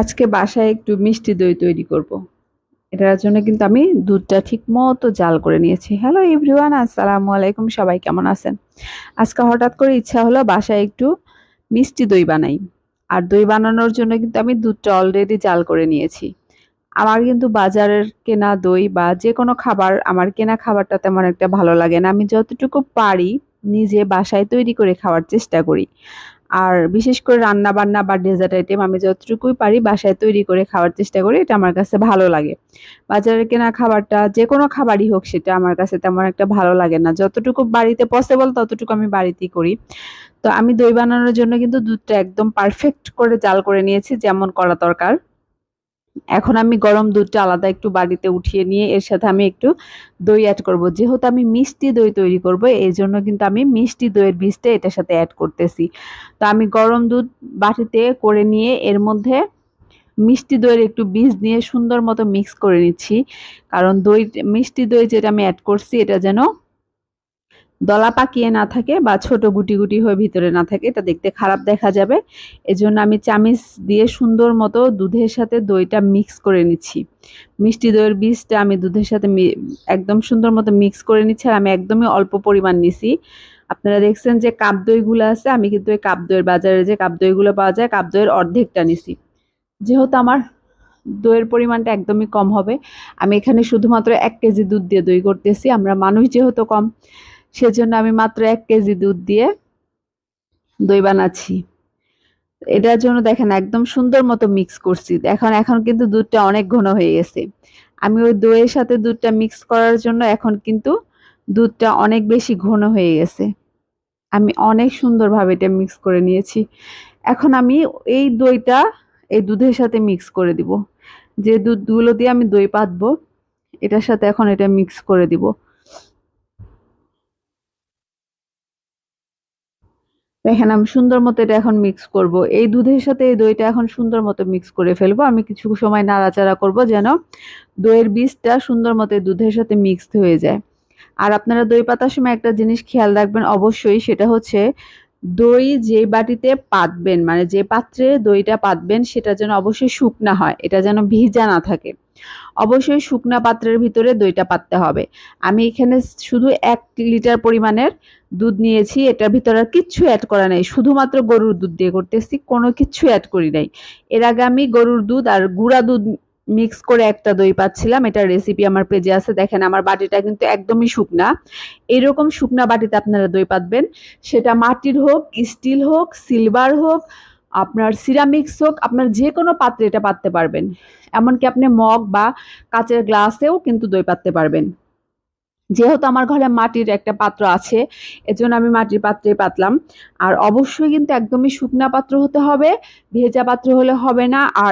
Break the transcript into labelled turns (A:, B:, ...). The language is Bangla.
A: আজকে বাসায় একটু মিষ্টি দই তৈরি করব। এটার জন্য কিন্তু আমি দুধটা ঠিক মতো জাল করে নিয়েছি। হ্যালো এভরিওয়ান আসসালামু আলাইকুম, সবাই কেমন আছেন? আজকে হঠাৎ করে ইচ্ছা হলো বাসায় একটু মিষ্টি দই বানাই। আর দই বানানোর জন্য কিন্তু আমি দুধটা অলরেডি জাল করে নিয়েছি। আমার কিন্তু বাজারের কেনা দই বা যে কোনো খাবার, আমার কেনা খাবারটা তেমন একটা ভালো লাগে না। আমি যতটুকু পারি নিজে বাসায় তৈরি করে খাওয়ার চেষ্টা করি। আর বিশেষ করে রান্না বান্না বা ডেজার্ট আইটেম আমি যতটুকুই পারি বাসায় তৈরি করে খাওয়ার চেষ্টা করি, এটা আমার কাছে ভালো লাগে। বাজারে কেনা খাবারটা যে কোনো খাবারই হোক সেটা আমার কাছে তেমন একটা ভালো লাগে না। যতটুকু বাড়িতে পসিবল ততটুকু আমি বাড়িতেই করি। তো আমি দই বানানোর জন্য কিন্তু দুধটা একদম পারফেক্ট করে জাল করে নিয়েছি যেমন করা দরকার। এখন আমি গরম দুধটা আলাদা একটু বাড়িতে উঠিয়ে নিয়ে এর সাথে আমি একটু দই অ্যাড করব। যেহেতু আমি মিষ্টি দই তৈরি করব, এই জন্য কিন্তু আমি মিষ্টি দইয়ের বীজটা এটার সাথে অ্যাড করতেছি। তো আমি গরম দুধ বাটিতে করে নিয়ে এর মধ্যে মিষ্টি দইয়ের একটু বীজ নিয়ে সুন্দর মতো মিক্স করে নিচ্ছি। কারণ দই, মিষ্টি দই যেটা আমি অ্যাড করছি, এটা যেন দলা পাকিয়ে না থাকে বা ছোট গুটি গুটি হয়ে ভিতরে না থাকে, এটা দেখতে খারাপ দেখা যাবে। এজন্য আমি চামিচ দিয়ে সুন্দর মতো দুধের সাথে দইটা মিক্স করে নিচ্ছি। মিষ্টি দইয়ের বীজটা আমি দুধের সাথে একদম সুন্দর মতো মিক্স করে নিচ্ছি আর আমি একদমই অল্প পরিমাণ নিছি। আপনারা দেখছেন যে কাপ দইগুলো আছে, আমি কিন্তু ওই কাপ দইয়ের বাজারে যে কাপ দইগুলো পাওয়া যায়, কাপ দইয়ের অর্ধেকটা নিছি। যেহেতু আমার দইয়ের পরিমাণটা একদমই কম হবে, আমি এখানে শুধুমাত্র এক কেজি দুধ দিয়ে দই করতেছি, আমরা মানুষ যেহেতু কম। সেজন্য আমি মাত্র এক কেজি দুধ দিয়ে দই বানাচ্ছি। এটার জন্য দেখেন একদম সুন্দর মতো মিক্স করছি। এখন এখন কিন্তু দুধটা অনেক ঘন হয়ে গেছে। আমি ওই দইয়ের সাথে দুধটা মিক্স করার জন্য এখন কিন্তু দুধটা অনেক বেশি ঘন হয়ে গেছে। আমি অনেক সুন্দরভাবে এটা মিক্স করে নিয়েছি। এখন আমি এই দইটা এই দুধের সাথে মিক্স করে দিব। যে দুধগুলো দিয়ে আমি দই পাতবো, এটার সাথে এখন এটা মিক্স করে দিব। দেখেন আমি সুন্দর মতো এটা এখন মিক্স করব। এই দুধের সাথে এই দইটা এখন সুন্দর মতো মিক্স করে ফেলব। আমি কিছু সময় নাড়াচাড়া করব যেন দইয়ের বীজটা সুন্দর মতো দুধের সাথে মিক্সড হয়ে যায়। আর আপনারা দই পাতার সময় একটা জিনিস খেয়াল রাখবেন অবশ্যই, সেটা হচ্ছে দই যে বাটিতে পাতবেন মানে যে পাত্রে দইটা পাতবেন, সেটা যেন অবশ্যই শুকনা হয়, এটা যেন ভিজা না থাকে। অবশ্যই শুকনা পাত্রের ভিতরে দইটা পাততে হবে। আমি এখানে শুধু এক লিটার পরিমাণের দুধ নিয়েছি, এটার ভিতরে আর কিচ্ছু অ্যাড করা নেই, শুধুমাত্র গরুর দুধ দিয়ে করতেছি, কোনো কিচ্ছু অ্যাড করি নাই। এর আগে আমি গরুর দুধ আর গুঁড়া দুধ মিক্স করে একটা দই পাচ্ছিলাম। এটার রেসিপি আমার পেজে আছে। দেখেন, আমার বাটিটা কিন্তু একদমই শুকনা। এরকম শুকনা বাটিতে আপনারা দই পাতবেন। সেটা মাটির হোক স্টিল হোক সিলভার হোক, আপনার সিরামিক্স হোক, আপনার যে কোনো পাত্রে এটা পাততে পারবেন। এমনকি আপনি মগ বা কাচের গ্লাসেও কিন্তু দই পাততে পারবেন। যেহেতু আমার ঘরে মাটির একটা পাত্র আছে, এজন্য আমি মাটির পাত্রে পাতলাম। আর অবশ্যই কিন্তু একদমই শুকনা পাত্র হতে হবে, ভেজা পাত্র হলে হবে না। আর